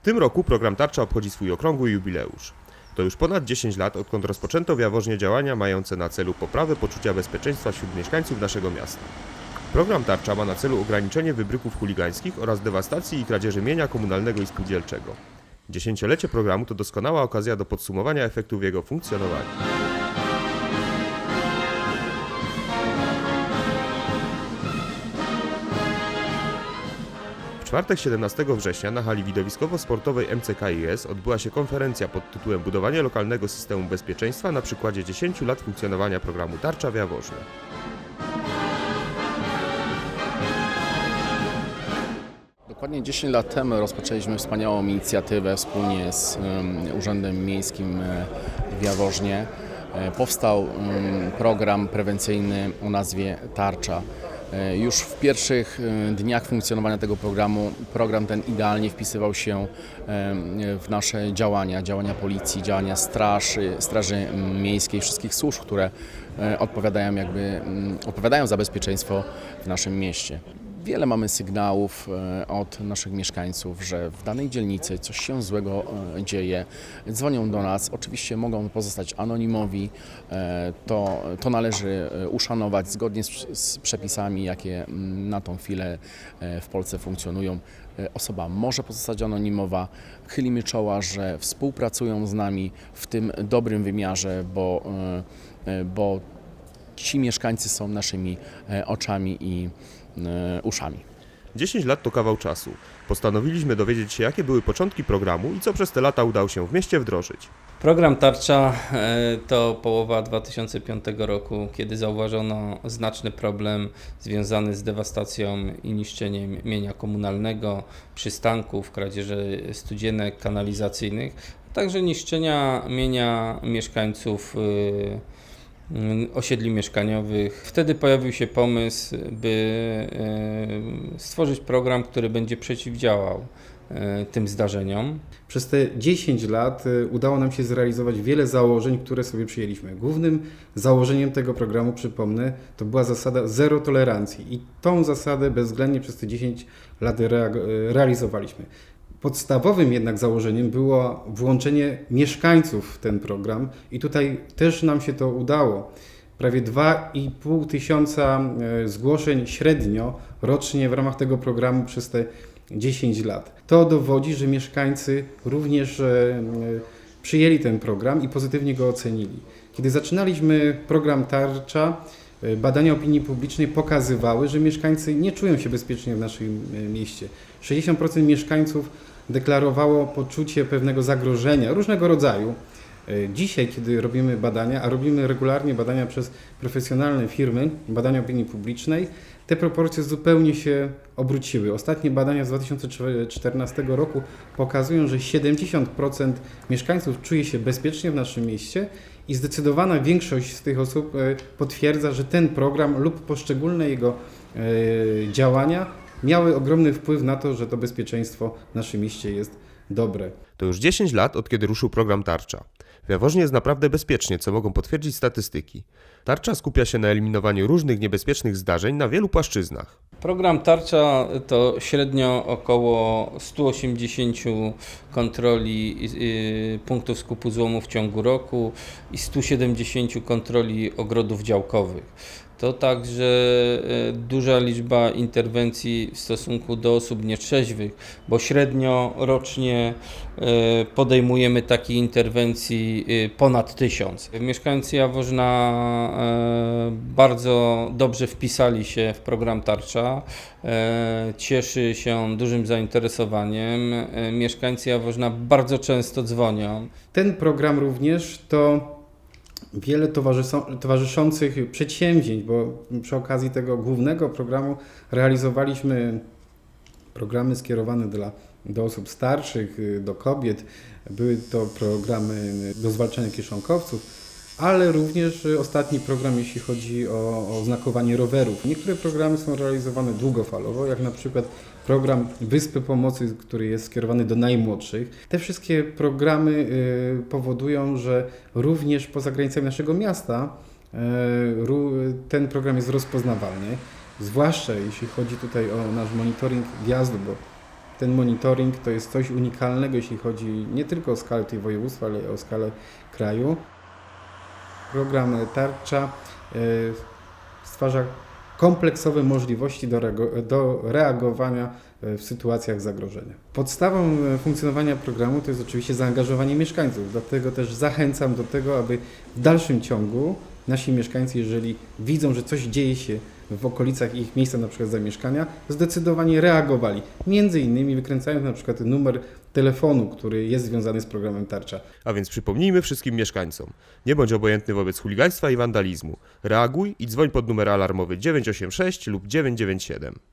W tym roku program Tarcza obchodzi swój okrągły jubileusz. To już ponad 10 lat, odkąd rozpoczęto w Jaworznie działania mające na celu poprawę poczucia bezpieczeństwa wśród mieszkańców naszego miasta. Program Tarcza ma na celu ograniczenie wybryków chuligańskich oraz dewastacji i kradzieży mienia komunalnego i spółdzielczego. Dziesięciolecie programu to doskonała okazja do podsumowania efektów jego funkcjonowania. Czwartek 17 września na hali widowiskowo-sportowej MCKiS odbyła się konferencja pod tytułem Budowanie lokalnego systemu bezpieczeństwa na przykładzie 10 lat funkcjonowania programu Tarcza w Jaworznie. Dokładnie 10 lat temu rozpoczęliśmy wspaniałą inicjatywę wspólnie z em, Urzędem Miejskim e, w Jaworznie. E, Powstał program prewencyjny o nazwie Tarcza. E, Już w pierwszych e, dniach funkcjonowania tego programu program ten idealnie wpisywał się em, w nasze działania, działania policji, działania straży, straży miejskiej, wszystkich służb, które e, odpowiadają, jakby, mm, odpowiadają za bezpieczeństwo w naszym mieście. Wiele mamy sygnałów e, od naszych mieszkańców, że w danej dzielnicy coś się złego e, dzieje. Dzwonią do nas, oczywiście mogą pozostać anonimowi. E, To, to należy uszanować zgodnie z, z przepisami, jakie mm, na tą chwilę w Polsce funkcjonują. Osoba może pozostać anonimowa. Chylimy czoła, że współpracują z nami w tym dobrym wymiarze, bo, bo ci mieszkańcy są naszymi e, oczami i e, uszami. 10 lat to kawał czasu. Postanowiliśmy dowiedzieć się, jakie były początki programu i co przez te lata udało się w mieście wdrożyć. Program Tarcza e, to połowa 2005 roku, kiedy zauważono znaczny problem związany z dewastacją i niszczeniem mienia komunalnego, przystanków, kradzieży studzienek kanalizacyjnych, a także niszczenia mienia mieszkańców y, y, osiedli mieszkaniowych. Wtedy pojawił się pomysł, by y, stworzyć program, który będzie przeciwdziałał y, tym zdarzeniom. Przez te 10 lat y, udało nam się zrealizować wiele założeń, które sobie przyjęliśmy. Głównym założeniem tego programu, przypomnę, to była zasada zero tolerancji i tą zasadę bezwzględnie przez te 10 lat rea- realizowaliśmy. Podstawowym jednak założeniem było włączenie mieszkańców w ten program i tutaj też nam się to udało. Prawie 2,5 tysiąca e, zgłoszeń średnio rocznie w ramach tego programu przez te 10 lat. To dowodzi, że mieszkańcy również e, e, przyjęli ten program i pozytywnie go ocenili. Kiedy zaczynaliśmy program Tarcza, badania opinii publicznej pokazywały, że mieszkańcy nie czują się bezpiecznie w naszym mieście. 60% mieszkańców deklarowało poczucie pewnego zagrożenia różnego rodzaju. E, Dzisiaj, kiedy robimy badania, a robimy regularnie badania przez profesjonalne firmy, badania opinii publicznej, te proporcje zupełnie się obróciły. Ostatnie badania z 2014 roku pokazują, że 70% mieszkańców czuje się bezpiecznie w naszym mieście i zdecydowana większość z tych osób e, potwierdza, że ten program lub poszczególne jego e, działania miały ogromny wpływ na to, że to bezpieczeństwo w naszym mieście jest dobre. To już 10 lat, od kiedy ruszył program Tarcza. W Jaworznie jest naprawdę bezpiecznie, co mogą potwierdzić statystyki. Tarcza skupia się na eliminowaniu różnych niebezpiecznych zdarzeń na wielu płaszczyznach. Program Tarcza to średnio około 180 kontroli y, punktów skupu złomu w ciągu roku i 170 kontroli ogrodów działkowych. To także y, duża liczba interwencji w stosunku do osób nietrzeźwych, bo średnio rocznie y, podejmujemy takich interwencji y, ponad tysiąc. Mieszkańcy Jaworzna bardzo dobrze wpisali się w program Tarcza. E, Cieszy się dużym zainteresowaniem. E, Mieszkańcy Jaworzna bardzo często dzwonią. Ten program również to wiele towarzyszą- towarzyszących przedsięwzięć, bo przy okazji tego głównego programu realizowaliśmy programy skierowane dla, do osób starszych, do kobiet. Były to programy do zwalczania kieszonkowców, ale również y, ostatni program, jeśli chodzi o, o znakowanie rowerów. Niektóre programy są realizowane długofalowo, jak na przykład program Wyspy Pomocy, który jest skierowany do najmłodszych. Te wszystkie programy y, powodują, że również poza granicami naszego miasta y, ten program jest rozpoznawalny, zwłaszcza jeśli chodzi tutaj o nasz monitoring wjazdu, bo ten monitoring to jest coś unikalnego, jeśli chodzi nie tylko o skalę tej województwa, ale o skalę kraju. Program Tarcza e, stwarza kompleksowe możliwości do, do reagowania e, w sytuacjach zagrożenia. Podstawą e, funkcjonowania programu to jest oczywiście zaangażowanie mieszkańców, dlatego też zachęcam do tego, aby w dalszym ciągu nasi mieszkańcy, jeżeli widzą, że coś dzieje się w okolicach ich miejsca na przykład zamieszkania, zdecydowanie reagowali. Między innymi wykręcając na przykład numer telefonu, który jest związany z programem Tarcza. A więc przypomnijmy wszystkim mieszkańcom. Nie bądź obojętny wobec chuligaństwa i wandalizmu. Reaguj i dzwoń pod numer alarmowy 986 lub 997.